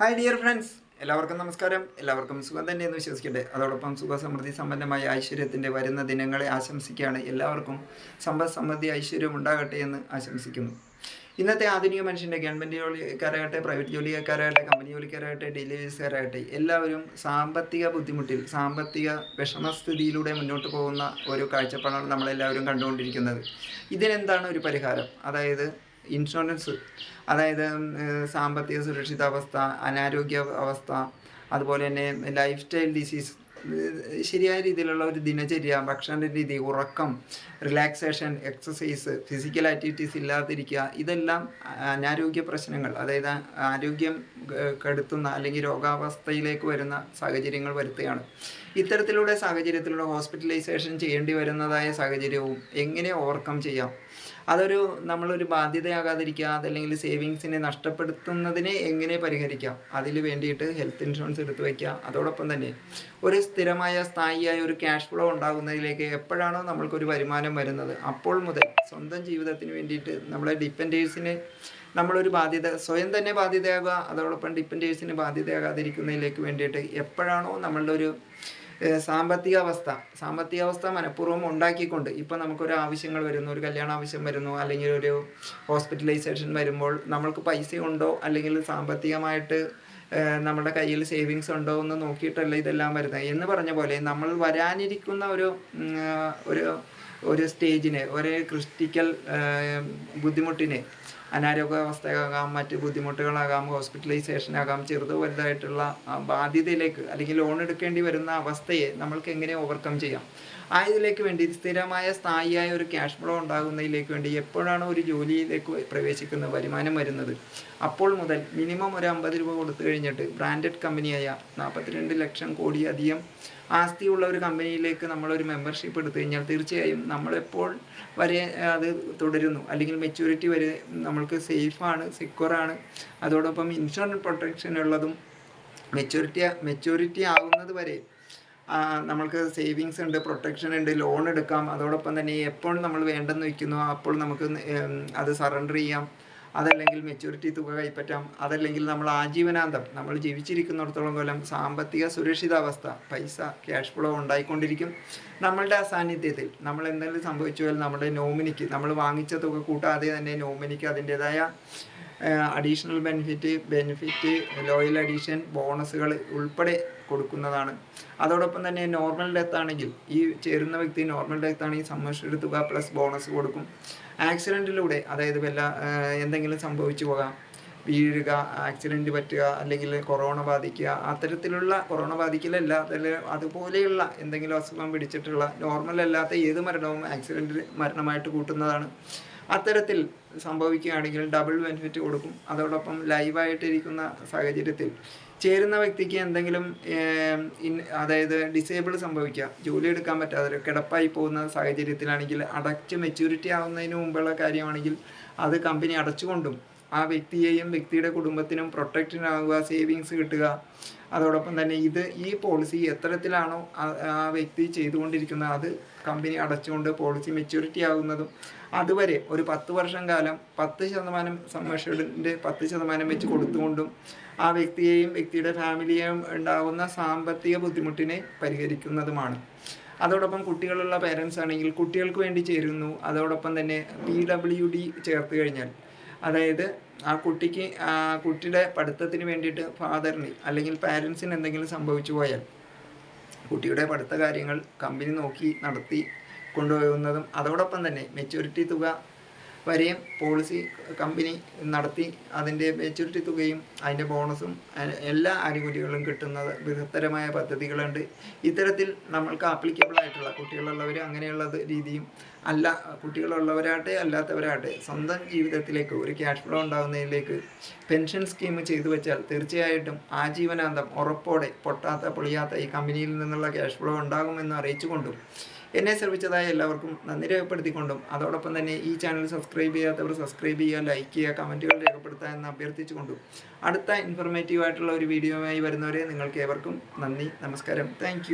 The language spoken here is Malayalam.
ഹായ് ഡിയർ ഫ്രണ്ട്സ് എല്ലാവർക്കും നമസ്കാരം. എല്ലാവർക്കും സുഖം തന്നെ എന്ന് വിശ്വസിക്കട്ടെ. അതോടൊപ്പം സുഖസമൃദ്ധി സമ്പന്നമായ ഐശ്വര്യത്തിന്റെ വരുന്ന ദിനങ്ങളെ ആശംസിക്കുകയാണ് എല്ലാവർക്കും. സമ്പദ് സമൃദ്ധി ഐശ്വര്യം ഉണ്ടാകട്ടെ എന്ന് ആശംസിക്കുന്നു. ഇന്നത്തെ ആധുനിക മനുഷ്യന്റെ ഗവൺമെന്റ് ജോലിക്കാരാകട്ടെ പ്രൈവറ്റ് ജോലിക്കാരാകട്ടെ കമ്പനി ജോലിക്കാരാകട്ടെ ഡെലിവേഴ്സുകാരാകട്ടെ എല്ലാവരും സാമ്പത്തിക ബുദ്ധിമുട്ടിൽ സാമ്പത്തിക വിഷമസ്ഥിതിയിലൂടെ മുന്നോട്ട് പോകുന്ന ഒരു കാഴ്ചപ്പാടാണ് നമ്മളെല്ലാവരും കണ്ടുകൊണ്ടിരിക്കുന്നത്. ഇതിനെന്താണ് ഒരു പരിഹാരം? അതായത് ഇൻഷുറൻസ് അതായത് സാമ്പത്തിക സുരക്ഷിതാവസ്ഥ അനാരോഗ്യ അവസ്ഥ അതുപോലെ തന്നെ ലൈഫ് സ്റ്റൈൽ ഡിസീസ് ശരിയായ രീതിയിലുള്ള ഒരു ദിനചര്യ ഭക്ഷണ രീതി ഉറക്കം റിലാക്സേഷൻ എക്സസൈസ് ഫിസിക്കൽ ആക്ടിവിറ്റീസ് ഇല്ലാതിരിക്കുക ഇതെല്ലാം അനാരോഗ്യ പ്രശ്നങ്ങൾ. അതായത് ആരോഗ്യം കെടുത്തുന്ന അല്ലെങ്കിൽ രോഗാവസ്ഥയിലേക്ക് വരുന്ന സാഹചര്യങ്ങൾ വരുത്തുകയാണ്. ഇത്തരത്തിലുള്ള സാഹചര്യത്തിലൂടെ ഹോസ്പിറ്റലൈസേഷൻ ചെയ്യേണ്ടി വരുന്നതായ സാഹചര്യവും എങ്ങനെ ഓവർകം ചെയ്യാം? അതൊരു നമ്മളൊരു ബാധ്യതയാകാതിരിക്കുക അതല്ലെങ്കിൽ സേവിങ്സിനെ നഷ്ടപ്പെടുത്തുന്നതിനെ എങ്ങനെ പരിഹരിക്കാം? അതിന് വേണ്ടിയിട്ട് ഹെൽത്ത് ഇൻഷുറൻസ് എടുത്തു വയ്ക്കുക അതോടൊപ്പം തന്നെ ഒരു സ്ഥിരമായ സ്ഥായിയായ ഒരു ക്യാഷ് ഫ്ലോ ഉണ്ടാകുന്നതിലേക്ക് എപ്പോഴാണോ നമ്മൾക്കൊരു വരുമാനം വരുന്നത്. അപ്പോൾ മുതൽ സ്വന്തം ജീവിതത്തിന് വേണ്ടിയിട്ട് നമ്മളെ ഡിപ്പെൻഡേഴ്സിന് നമ്മളൊരു ബാധ്യത സ്വയം തന്നെ ബാധ്യതയാകുക അതോടൊപ്പം ഡിപ്പെൻഡേഴ്സിന് ബാധ്യതയാകാതിരിക്കുന്നതിലേക്ക് വേണ്ടിയിട്ട് എപ്പോഴാണോ നമ്മളുടെ ഒരു സാമ്പത്തിക അവസ്ഥ സാമ്പത്തിക അവസ്ഥ മനഃപൂർവം ഉണ്ടാക്കിക്കൊണ്ട് ഇപ്പം നമുക്കൊരു ആവശ്യങ്ങൾ വരുന്നു ഒരു കല്യാണ ആവശ്യം വരുന്നു അല്ലെങ്കിൽ ഒരു ഹോസ്പിറ്റലൈസേഷൻ വരുമ്പോൾ നമ്മൾക്ക് പൈസ ഉണ്ടോ അല്ലെങ്കിൽ സാമ്പത്തികമായിട്ട് നമ്മുടെ കയ്യിൽ സേവിങ്സ് ഉണ്ടോ എന്ന് നോക്കിയിട്ടല്ല ഇതെല്ലാം വരുന്നത്. എന്ന് പറഞ്ഞ പോലെ നമ്മൾ വരാനിരിക്കുന്ന ഒരു ഒരു ഒരു സ്റ്റേജിന് ഒരു ക്രിസ്റ്റിക്കൽ ബുദ്ധിമുട്ടിന് അനാരോഗ്യാവസ്ഥയാകാം മറ്റ് ബുദ്ധിമുട്ടുകളാകാം ഹോസ്പിറ്റലൈസേഷൻ ആകാം ചെറുത് വലുതായിട്ടുള്ള ബാധ്യതയിലേക്ക് അല്ലെങ്കിൽ ലോൺ എടുക്കേണ്ടി വരുന്ന അവസ്ഥയെ നമ്മൾക്ക് എങ്ങനെ ഓവർകം ചെയ്യാം? ആ ഇതിലേക്ക് വേണ്ടി സ്ഥിരമായ സ്ഥായിയായ ഒരു ക്യാഷ് ഫ്ലോ ഉണ്ടാകുന്നതിലേക്ക് വേണ്ടി എപ്പോഴാണ് ഒരു ജോലിയിലേക്ക് പ്രവേശിക്കുന്ന വരുമാനം വരുന്നത്? അപ്പോൾ മുതൽ മിനിമം ഒരു അമ്പത് രൂപ കൊടുത്തു കഴിഞ്ഞിട്ട് ബ്രാൻഡഡ് കമ്പനിയായ നാൽപ്പത്തിരണ്ട് ലക്ഷം കോടി അധികം ആസ്തിയുള്ള ഒരു കമ്പനിയിലേക്ക് നമ്മളൊരു മെമ്പർഷിപ്പ് എടുത്തു കഴിഞ്ഞാൽ തീർച്ചയായും നമ്മളെപ്പോൾ വരെ അത് തുടരുന്നു. അല്ലെങ്കിൽ മെച്യൂരിറ്റി വരെ നമ്മൾക്ക് സേഫാണ് സെക്യൂറാണ് അതോടൊപ്പം ഇൻഷുറൻസ് പ്രൊട്ടക്ഷൻ ഉള്ളതും മെച്യൂരിറ്റി മെച്യൂരിറ്റി ആകുന്നത് വരെ നമ്മൾക്ക് സേവിങ്സ് ഉണ്ട് പ്രൊട്ടക്ഷൻ ഉണ്ട് ലോൺ എടുക്കാം. അതോടൊപ്പം തന്നെ എപ്പോൾ നമ്മൾ വേണ്ടെന്ന് വയ്ക്കുന്നു അപ്പോൾ നമുക്ക് അത് സറണ്ടർ ചെയ്യാം. അതല്ലെങ്കിൽ മെച്യൂരിറ്റി തുക കൈപ്പറ്റാം. അതല്ലെങ്കിൽ നമ്മൾ ആജീവനാന്തം നമ്മൾ ജീവിച്ചിരിക്കുന്നിടത്തോളം കൊല്ലം സാമ്പത്തിക സുരക്ഷിതാവസ്ഥ പൈസ ക്യാഷ് ഫ്ലോ ഉണ്ടായിക്കൊണ്ടിരിക്കും. നമ്മളുടെ അസാന്നിധ്യത്തിൽ നമ്മൾ എന്തെങ്കിലും സംഭവിച്ചു നമ്മുടെ നോമിനിക്ക് നമ്മൾ വാങ്ങിച്ച തുക കൂട്ടാതെ തന്നെ നോമിനിക്ക് അതിന്റെതായ additional benefit benefit loyal addition ബോണസുകൾ ഉൾപ്പെടെ കൊടുക്കുന്നതാണ്. അതോടൊപ്പം തന്നെ നോർമൽ ഡെത്ത് ആണെങ്കിൽ ഈ ചേരുന്ന വ്യക്തി നോർമൽ ഡെത്ത് ആണെങ്കിൽ സംരക്ഷിത തുക പ്ലസ് ബോണസ് കൊടുക്കും. ആക്സിഡന്റിലൂടെ അതായത് വല്ല എന്തെങ്കിലും സംഭവിച്ചു പോകാം. വീഴുക ആക്സിഡന്റ് പറ്റുക അല്ലെങ്കിൽ കൊറോണ ബാധിക്കുക അത്തരത്തിലുള്ള കൊറോണ ബാധിക്കലല്ല അതുപോലെയുള്ള എന്തെങ്കിലും അസുഖം പിടിച്ചിട്ടുള്ള നോർമൽ അല്ലാത്ത ഏത് മരണവും ആക്സിഡന്റ് മരണമായിട്ട് കൂട്ടുന്നതാണ്. അത്തരത്തിൽ സംഭവിക്കുകയാണെങ്കിൽ ഡബിൾ ബെനിഫിറ്റ് കൊടുക്കും. അതോടൊപ്പം ലൈവായിട്ടിരിക്കുന്ന സാഹചര്യത്തിൽ ചേരുന്ന വ്യക്തിക്ക് എന്തെങ്കിലും അതായത് ഡിസേബിൾ സംഭവിക്കുക ജോലി എടുക്കാൻ പറ്റാതെ കിടപ്പായി പോകുന്ന സാഹചര്യത്തിലാണെങ്കിൽ അടച്ച് മെച്യൂരിറ്റി ആവുന്നതിന് മുമ്പുള്ള കാര്യമാണെങ്കിൽ അത് കമ്പനി അടച്ചുകൊണ്ടും ആ വ്യക്തിയെയും വ്യക്തിയുടെ കുടുംബത്തിനും പ്രൊട്ടക്റ്റിനാവുക സേവിങ്സ് കിട്ടുക. അതോടൊപ്പം തന്നെ ഇത് ഈ പോളിസി എത്തരത്തിലാണോ ആ വ്യക്തി ചെയ്തുകൊണ്ടിരിക്കുന്നത് അത് കമ്പനി അടച്ചുകൊണ്ട് പോളിസി മെച്യൂരിറ്റി ആകുന്നതും അതുവരെ ഒരു പത്ത് വർഷം കാലം പത്ത് ശതമാനം സംരക്ഷണത്തിന്റെ പത്ത് ശതമാനം വെച്ച് കൊടുത്തുകൊണ്ടും ആ വ്യക്തിയെയും വ്യക്തിയുടെ ഫാമിലിയെയും ഉണ്ടാകുന്ന സാമ്പത്തിക ബുദ്ധിമുട്ടിനെ പരിഹരിക്കുന്നതുമാണ്. അതോടൊപ്പം കുട്ടികളുള്ള പേരൻസ് ആണെങ്കിൽ കുട്ടികൾക്ക് വേണ്ടി ചേരുന്നു. അതോടൊപ്പം തന്നെ പി ഡബ്ല്യു ഡി ചേർത്ത് കഴിഞ്ഞാൽ അതായത് ആ കുട്ടിക്ക് ആ കുട്ടിയുടെ പഠിത്തത്തിന് വേണ്ടിയിട്ട് ഫാദറിന് അല്ലെങ്കിൽ പാരൻസിന് എന്തെങ്കിലും സംഭവിച്ചു പോയാൽ കുട്ടിയുടെ പഠിത്ത കാര്യങ്ങൾ കമ്പനി നോക്കി നടത്തി കൊണ്ടുപോകുന്നതും അതോടൊപ്പം തന്നെ മെച്യൂരിറ്റി തുക വരെയും പോളിസി കമ്പനി നടത്തി അതിന്റെ മെച്യൂരിറ്റി തുകയും അതിന്റെ ബോണസും എല്ലാ ആനുകൂല്യങ്ങളും കിട്ടുന്നത് ബൃഹത്തരമായ പദ്ധതികളുണ്ട്. ഇത്തരത്തിൽ നമ്മൾക്ക് ആപ്ലിക്കബിൾ ആയിട്ടുള്ള കുട്ടികളുള്ളവർ അങ്ങനെയുള്ള രീതിയും അല്ല കുട്ടികളുള്ളവരാകട്ടെ അല്ലാത്തവരാകട്ടെ സ്വന്തം ജീവിതത്തിലേക്ക് ഒരു ക്യാഷ് ഫ്ലോ ഉണ്ടാകുന്നതിലേക്ക് പെൻഷൻ സ്കീം ചെയ്തു വെച്ചാൽ തീർച്ചയായിട്ടും ആജീവനാന്തം ഉറപ്പോടെ പൊട്ടാത്ത പൊളിയാത്ത ഈ കമ്പനിയിൽ നിന്നുള്ള ക്യാഷ് ഫ്ലോ ഉണ്ടാകുമെന്ന് അറിയിച്ചുകൊണ്ടും എന്നെ ശ്രമിച്ചതായ എല്ലാവർക്കും നന്ദി രേഖപ്പെടുത്തിക്കൊണ്ടും അതോടൊപ്പം തന്നെ ഈ ചാനൽ സബ്സ്ക്രൈബ് ചെയ്യാത്തവർ സബ്സ്ക്രൈബ് ചെയ്യുക ലൈക്ക് ചെയ്യുക കമന്റുകൾ രേഖപ്പെടുത്തുക എന്ന് അഭ്യർത്ഥിച്ചുകൊണ്ടും അടുത്ത ഇൻഫർമേറ്റീവ് ആയിട്ടുള്ള ഒരു വീഡിയോയുമായി വരുന്നവരെ നിങ്ങൾക്ക് ഏവർക്കും നന്ദി നമസ്കാരം. താങ്ക്